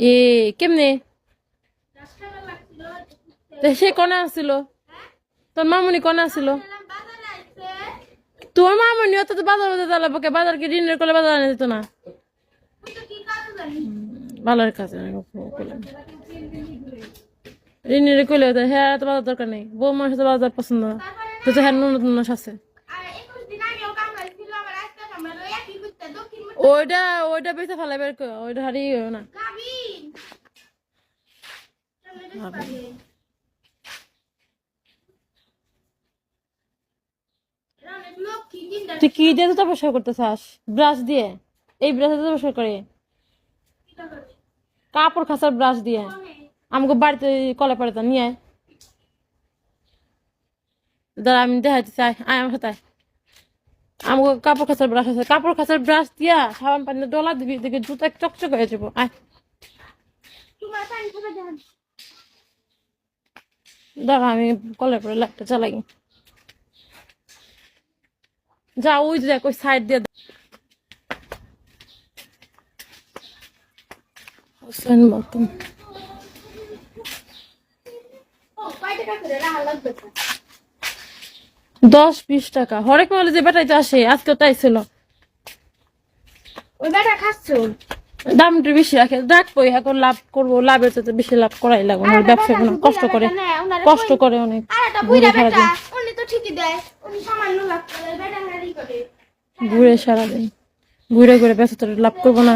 এ, কেমনে? সে কনে আসছিল? তোর মামুনি কনে আসছিল? তোর মামুনি, অত বাজার বাজার চালাবো বাজার কি করলে বাজার আনে যেত না? ভালোর কাছে ঋণের কইলে। তো হ্যাঁ তো বাজার দরকার নেই। বউ মানুষের বাজার পছন্দ না। তো হ্যাঁ নুন নুন আছে। ওইটা ওইটা বেঁচে ফেলাই বের কর, ওইটা হারিয়ে না। তুই কি তপস্যা করতে চাস ব্রাশ দিয়ে? এই কাপড় খাসার ব্রাশ দিয়ে? আমাকে বাড়িতে কলে পড়ে নিয়ে দাঁড়া, আমি দেখাইতে চাই, আয় আমার সাথে। আমাকে কাপড় খাসার ব্রাশ আছে। কাপড় খাসার ব্রাশ দিয়া সাবান পানি ডলা দিবি দেখে জুতা চকচক হয়ে যাব আয়। দাঁড়া আমি কলে পরে লাইটটা চালাই। যা ওই যে দেখ ওই সাইড দিয়ে। হোসেন মতন ও কয় টাকা করে? রাখা লাগবে? দশ বিশ টাকা। হরেক মালে যে বেটাইতে আসে আজকে তাই ছিল। ওই বেটা খাচ্ছো। দাম বেশি রাখে। এখন লাভ করব লাভের চাইতে বেশি লাভ করাই লাগবে আমার ব্যবসা কষ্ট করে কষ্ট করে অনেক। ঘুরে সারাদিন ঘুরে ঘুরে লাভ করব না।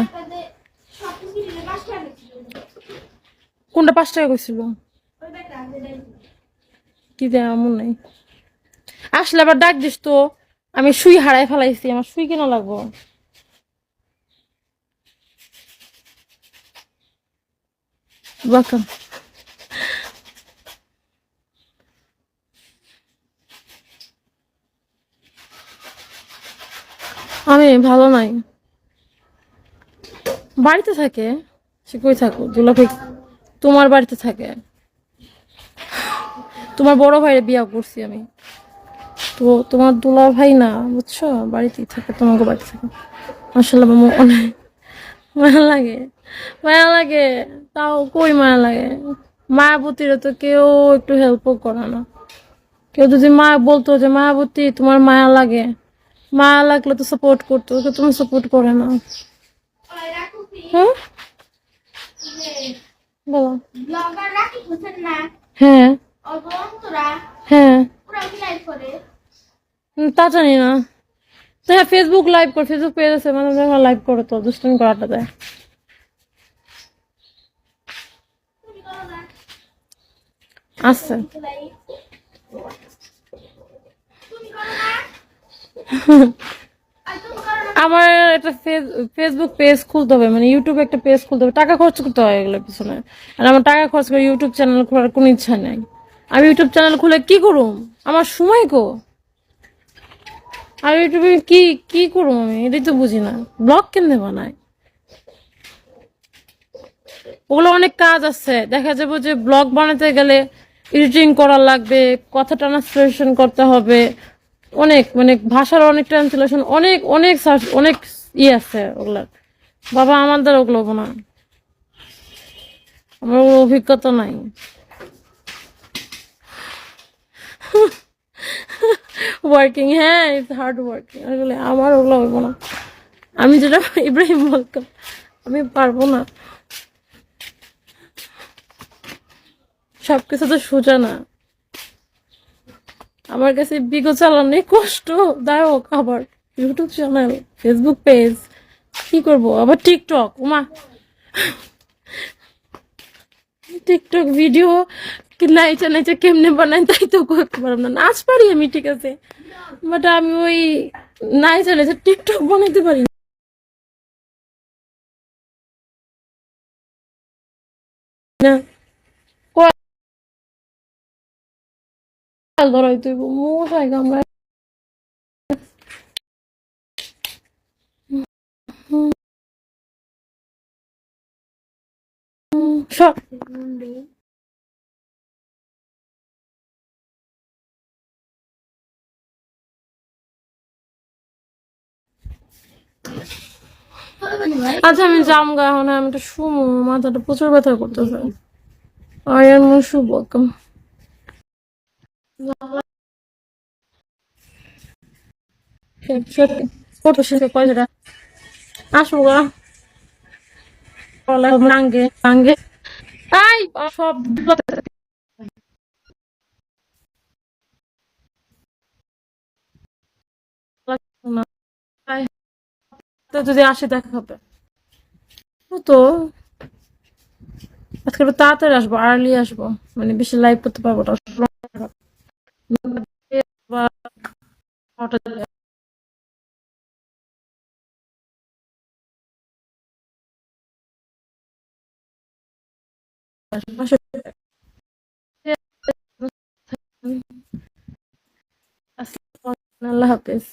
কোনটা পাঁচ টাকা কি দেয় এমন নেই। আসলে আবার ডাক দিস তো। আমি সুই হারাই ফেলাইছি, আমার সুই কেন লাগবো? বাকা। আমি ভালো নাই। বাড়িতে থাকে? সে কই থাকো দুলাভাই তোমার বাড়িতে থাকে। তোমার বড় ভাইয়ের বিয়া করছি আমি। তো তোমার দুলা ভাই না বুঝছ? বাড়িতেই থাকে তোমাকে বাড়ি থাকে। আসলে আমার অনেক মায়া লাগে মায়া লাগে তাও কই মায়া লাগে? মায়াবতীরা তো কেউ একটু হেল্পও করে না। কেউ যদি মা বলতো যে মায়াবতী তোমার মায়া লাগে। মায়া লাগলে তো সাপোর্ট করতো তো তুমি সাপোর্ট করে না। হ্যাঁ? বলো। না হ্যাঁ। হ্যাঁ পুরো লাইভ করে হুম, তা জানি না। তো হ্যাঁ ফেসবুক লাইভ কর ফেসবুক পেজ আছে মানে লাইভ করো তো, দুষ্টুমি করাটা দেয় আচ্ছা আমার একটা ফেসবুক পেজ খুলতে হবে মানে ইউটিউবে একটা পেজ খুলতে হবে। টাকা খরচ করতে হয় এগুলোর পিছনে। আর আমার টাকা খরচ করে ইউটিউব চ্যানেল খোলার কোনো ইচ্ছা নেই। আমি ইউটিউব চ্যানেল খুলে কি করুম? আমার সময় কো? আর ইউটিউবে কি কি করুম আমি? এটাই তো বুঝি না। ব্লগ কেমনে বানাই ওগুলো অনেক কাজ আছে। দেখা যাবে যে ব্লগ বানাতে গেলে এডিটিং করা লাগবে, কথা ট্রান্সলেশন করতে হবে। অনেক মানে ভাষার অনেক ট্রান্সলেশন অনেক অনেক অনেক ই আছে ওগুলার। বাবা, আমার ওগুলো না আমার অভিজ্ঞতা নাই। ওয়ার্কিং হ্যাঁ ইটস হার্ড ওয়ার্কিং আসলে আমার ওগুলো হইব না। আমি যেটা ইব্রাহিম বলতাম আমি পারব না। সবকিছু তো সোজা না। আমার কাছে বিগো চালানো কষ্টদায়ক আবার ইউটিউব চ্যানেল ফেসবুক পেজ কি করব? আবার টিকটক উমা। টিকটক ভিডিও নাইচা নাইচা কেমনে বানাই তাই তো করতে পারলাম না নাচ পারি আমি ঠিক আছে বাট আমি ওই নাইচা নাইচা টিকটক বানাইতে পারি না ধরাই তুই মশাই কামড়ায় সব। আচ্ছা আমি জামগা এখন, আমি একটু শুমু, মাথাটা প্রচুর ব্যথা করতেছে। আর এর মনে শুভ আসব গা। রাঙ্গে রাঙ্গে আই সব যদি আসে দেখা হবে। তো। আজকে একটু তাড়াতাড়ি আসব আর্লি আসব। মানে বেশি লাইভ করতে পারব না বা নটা- আল্লাহ হাফেজ